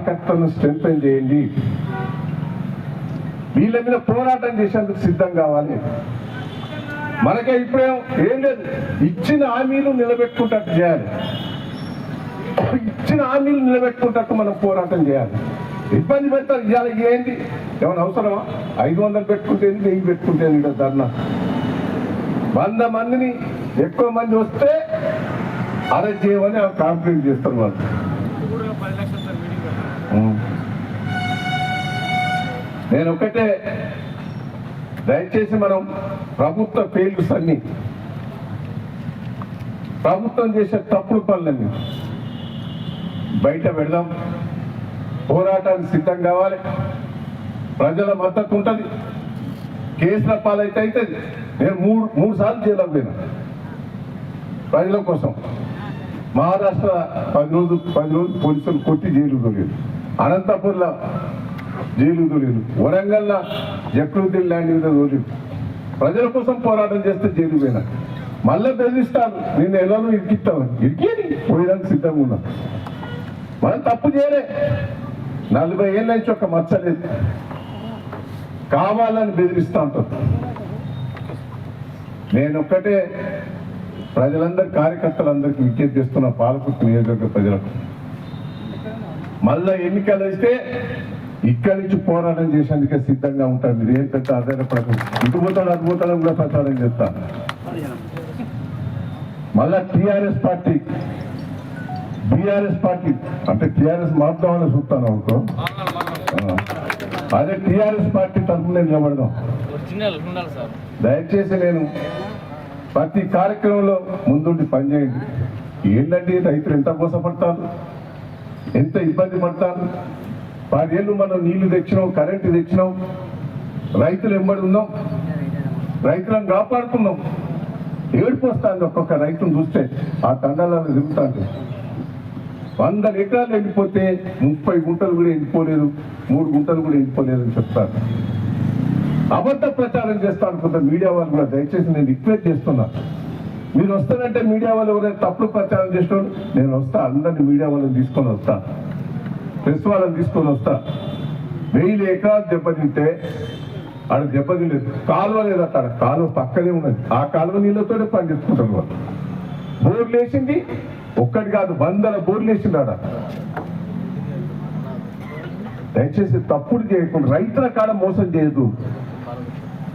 కార్యకర్తలను స్ట్రెంగ్ చేయండి. వీళ్ళ మీద పోరాటం చేసేందుకు సిద్ధం కావాలి. మనకే ఇప్పుడేం ఏం లేదు. ఇచ్చిన హామీలు నిలబెట్టుకుంటట్టు చేయాలి. ఇచ్చిన హామీలు నిలబెట్టుకుంటట్టు మనం పోరాటం చేయాలి. ఇబ్బంది పెడతారు. ఇవాళ ఏంటి? ఏమైనా అవసరమా? ఐదు వందలు పెట్టుకుంటే ఏంది, వెయ్యి పెట్టుకుంటే ఇక్కడ ధర్నా. వంద మందిని ఎక్కువ మంది వస్తే అరెస్ట్ చేయమని కాంప్లైంట్ చేస్తారు వాళ్ళు. నేను ఒకటే దయచేసి మనం ప్రభుత్వ ఫెయిల్స్ అన్ని ప్రభుత్వం చేసే తప్పుడు పనులన్నీ బయట పెడదాం. పోరాటానికి సిద్ధం కావాలి. ప్రజల మద్దతు ఉంటుంది. కేసుల పాలైతే అయితే నేను మూడు మూడు సార్లు జైలుకు పోయినా. ప్రజల కోసం. మహారాష్ట్ర పది రోజులు పది రోజులు పోలీసులు కొట్టి జైలు దొరికింది అనంతపూర్లో జైలు దొరికింది. వరంగల్లో జక్రుద్దీన్ ల్యాండ్ మీద దొరికింది. ప్రజల కోసం పోరాటం చేస్తే జైలు పోయినా. మళ్ళీ బెదిరిస్తాను. నేను ఎలానో ఇరికిస్తాను. ఇరికేది? పోయడానికి సిద్ధంగా ఉన్నా. మనం తప్పు చేయలే. నలభై ఏళ్ళ నుంచి ఒక మచ్చలేదు కావాలని బెదిరిస్తా ఉంటారు నేను ఒక్కటే ప్రజలందరి కార్యకర్తలందరికీ విజ్ఞప్తి చేస్తున్న పాలకుర్తి నియోజకవర్గ ప్రజలకు. మళ్ళా ఎన్నికలు వస్తే ఇక్కడి నుంచి పోరాటం చేసేందుకే సిద్ధంగా ఉంటారు. మీరు ఏంటంటే పెద్ద ఆధారపడదు ఇటు కూడా ప్రచారం చేస్తా. మళ్ళా టిఆర్ఎస్ పార్టీ బీఆర్ఎస్ పార్టీ అంటే టిఆర్ఎస్ మార్దామని చూస్తాను అనుకో. అదే టిఆర్ఎస్ పార్టీ తరఫున నేను నిలబడదాం. దయచేసి నేను ప్రతి కార్యక్రమంలో ముందుండి పనిచేయండి. ఏంటంటే రైతులు ఎంత మోసపడతారు? ఎంత ఇబ్బంది పడతారు? పదేళ్ళు మనం నీళ్ళు తెచ్చినాం కరెంటు తెచ్చినాం రైతులు ఎంబడి ఉన్నాం రైతులను కాపాడుకున్నాం. ఏడుపు వస్తుంది ఒక్కొక్క రైతును చూస్తే ఆ తండాలను తిరుగుతాంటే వంద ఎకరాలు ఎండిపోతే ముప్పై గుంటలు కూడా ఎండిపోలేదు మూడు గుంటలు కూడా ఎండిపోలేదు అని చెప్తారు. అబద్ధ ప్రచారం చేస్తాను కొంత మీడియా వాళ్ళు కూడా దయచేసి నేను రిక్వెస్ట్ చేస్తున్నాను మీరు వస్తానంటే మీడియా వాళ్ళు ఎవరైనా తప్పుడు ప్రచారం చేసిన నేను వస్తా అందరిని మీడియా వాళ్ళని తీసుకొని వస్తా. ప్రెస్ వాళ్ళని తీసుకొని వస్తా. వెయ్యి ఎకరాలు దెబ్బతింటే ఆడ దెబ్బతిలేదు కాలువ లేదట ఆడ కాలువ పక్కనే ఉన్నది. ఆ కాలువ నీళ్ళతోనే పని చేసుకుంటారు వాళ్ళు బోర్లు వేసింది ఒక్కటి కాదు వందల బోర్లు వేసింది ఆడ. దయచేసి తప్పుడు చేయకుండా రైతుల కాడ మోసం చేయదు